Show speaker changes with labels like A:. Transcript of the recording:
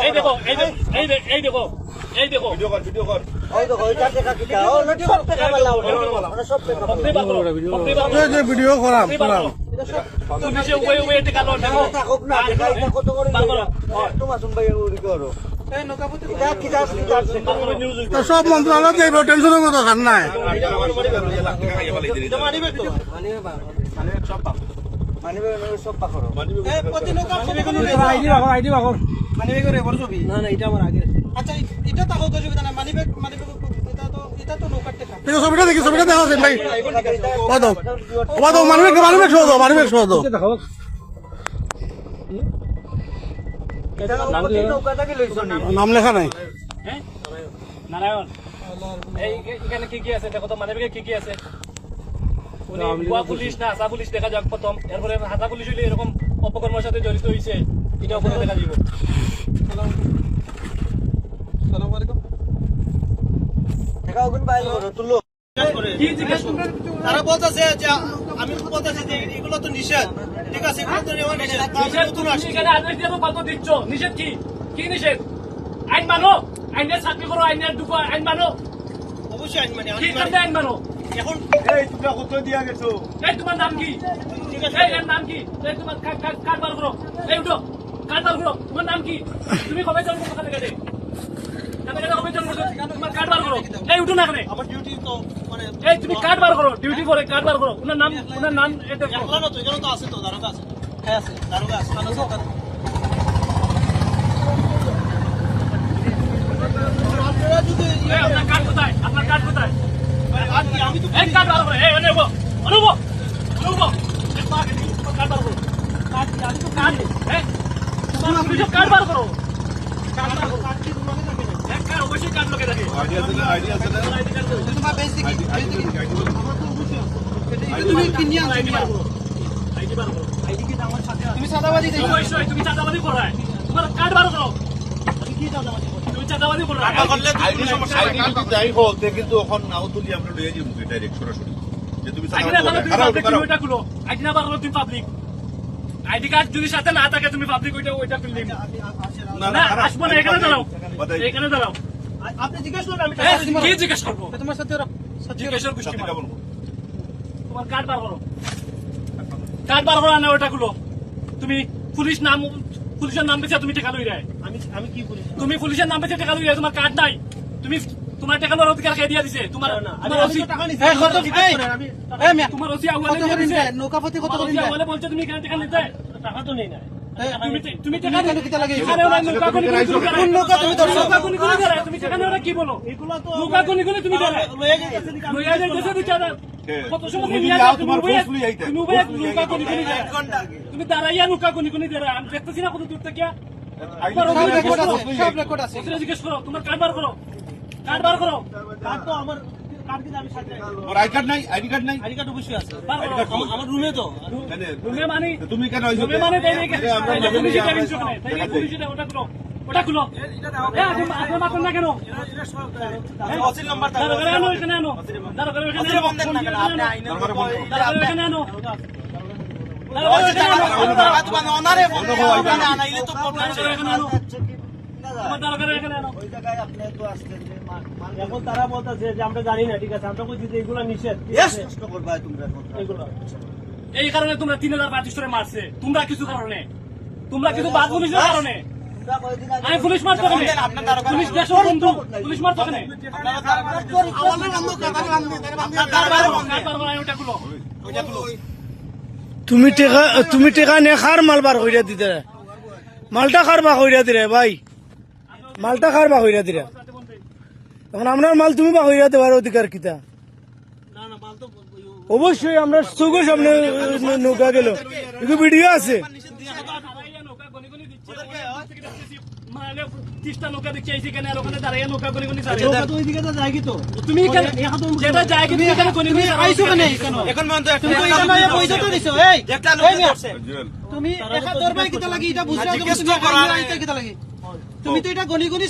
A: এই দেখো এই দেখো এই দে- এই দেখো এই দেখো।
B: ভিডিও কর কর।
C: ওই দেখো দেখা ও নটি সব ওটা সব
D: করাম
A: তুমি যে দেখো।
C: থাকুক না কত করে
A: করো।
C: তোমার শুনবাই উড়ি করো। কিটা
A: বার করো নিউজ
D: তো সব টেনশনের কথা খান নাই
C: মানিবে সব পাখরো
E: না না এটা আমার আগে আচ্ছা এটা তো হোক অসুবিধা নাই মানি ব্যাগ মানি ব্যাগ এটা তো এটা তো নৌকার টাকা।
D: ঠিক ছবিটা দেখি ছবিটা দেখা আছেন ভাই। কত কত মানুষ মানুষ শো দাও মানুষ শো দাও
C: নৌকাটাকে
D: নাম লেখা? নাই।
A: হ্যাঁ? নারায়ণ। এখানে কি কি আছে? দেখো তো মানে কি কি আছে? উনি পুলিশ না আসা পুলিশ দেখা যাক প্রথম। এরপরে হাতা পুলিশ এরকম অপকর্মের সাথে জড়িত হয়েছে এটা ওপরে দেখা দিব।
E: সালাম আলাইকুম।
C: দেখা তুলো?
E: তারা বলতেছে যে আমি বলতেছি যে এগুলো তো নিষেধ। ঠিক আছে এগুলো তো নেওয়া নিষেধ। তা আমি
A: নিষেধ
E: নতুন
A: তুমি আদেশ দিয়ে কত দিচ্ছ। নিষেধ কি? কি নিষেধ? আইন মানো। আইনের চাকরি করো আইনের ঢুকো আইন মানো।
E: অবশ্যই আইন মানে আইন
A: মানো
E: এখন
B: এই তোমরা কত দিয়া গেছো।
A: এই তোমার নাম কি?
E: ঠিক আছে।
A: এই নাম কি? এই তোমার কার্ড কার্ড কার্ড বার করো। এই উঠো। বার করো তোমার নাম কি? তুমি কবে জন্ম কোথা থেকে
E: হ্যাঁ। আপনারা
A: কার্ড কোথায়? আপনার কার্ড কোথায়?
E: আমি তো
A: কার্ড বার করো এই অনুভব অনুভব অনুভব। কার্ড বার করো
E: কার্ড আমি তো
A: কার্ড এই
E: তুমি? তুমি
A: চাঁদাবাদি করায় তোমার কার্ড বার করো?
B: কিন্তু এখন নাও তুলি আমরা লইয়া যাব ডাইরেক্ট সরাসরি। যে তুমি
A: আইডি কার্ড যদি সাথে না থাকে তুমি পাবলিক ওইটা ওইটা
B: না
A: না
B: না খারাপ।
A: আসব না এখানে দাঁড়াও। এখানে দাঁড়াও।
E: আপনি জিজ্ঞেস করুন আমি
A: এ,
E: টাকা দিবো না।
A: কি জিজ্ঞেস করব?
E: তোমার সাথে ওরা- সাথে ওরা-
A: জিজ্ঞেসের গোষ্ঠী
B: সাথে
A: মারো।
B: কেমন
A: তোমার কার্ড বার করো। কার্ড বার করো না ওটা খুলো তুমি পুলিশ নাম পুলিশের নাম বেছে তুমি টাকা লই রায়
E: আমি আমি কি
A: তুমি পুলিশের নাম বেছে টাকা লই রায় তোমার কার্ড নাই। তুমি তোমার টাকা লওয়ার অধিকার কে দিয়া দিছে? তোমার
E: আমি
A: তোমার ওসি তোমার ওসি আউয়ালে দিয়া দিছে?
E: নৌকাপতি কত করে
A: ওসি আউয়ালে বলছে তুমি এখানে টাকা নিতে।
E: টাকা তো নেই না।
A: তুমি তুমি
E: তুমি
A: টাকা
E: কেন কিতা লাগে?
A: এখানে ওরা নৌকা কোনি কোনি তুমি
E: কোন নৌকা তুমি ধরছো?
A: নৌকা কোনি কোনি ধরে তুমি সেখানে ওরা কি বলো?
E: এগুলো তো
A: নৌকা কোনি কোনি তুমি ধরে।
E: লয়ে গেছে দিকে
A: যাইতেছে বিচারা কত সময় নিয়ে
B: যাও,
A: যাও
B: তোমার
A: তুমি
B: forcefully আইতে।
A: তুমি বইয়া নৌকা কোনি কোনি ধরে তুমি দাঁড়াইয়া নৌকা কোনি কোনি ধরে আমি দেখতেছি না কত দূর থেকে তোমার। ওখানে করো। কার্ড বার করো। কার্ড
E: তো আমার কার্ড কিন্তু আমি সাথে
B: ওর আই কার্ড নাই আইডি কার্ড নাই?
E: আইডি কার্ড অবশ্যই আছে।
A: বার করো।
E: আমার- আমার রুমে তো।
A: রুমে মানে
B: তুমি কেন আইছো?
A: রুমে মানে তাই নাকি
B: আমরা
A: তাই নাকি
B: নমিনি
A: পুলিশে
B: আমরা-
A: কেবিন চোখে তাই নাকি পুলিশে ওটা খুলো। আনো।
E: অনারে ওখানে আনাইলে তো
A: এখানে আনো তোমার দাঁড়া করে এখানে আনো
C: ওই জায়গায় আপনি তো আসছেন যে মা- মা-
E: এখন তারা বলতেছে যে আমরা জানি না ঠিক আছে? আমরা বলছি যে এগুলো নিষেধ
C: কষ্ট করবা তোমরা এখন।
E: এগুলো।
A: এই কারণে তোমরা তিন হাজার করে মারছে। তোমরা কিছু কারণে তোমরা কিছু বাদ পুলিশের কারণে আমি পুলিশ মারতে কেন? পুলিশ দেশের বন্ধু। পুলিশ মারতে কেন?
D: তুমি টেকা তুমি টেকা নে খার মাল বার কইরা দিতে। মালটা খার বা কইরা দিরে ভাই। মালটা খার বা কইরা দিরা? এখন আপনার মাল তুমি বা কইরা দেওয়ার অধিকার কিতা? অবশ্যই আমরা চোখের সামনে নৌকা গেল। এগুলো ভিডিও আছে।
A: তুমি গনি গনি
E: তুমি তো এটা গলি তুমি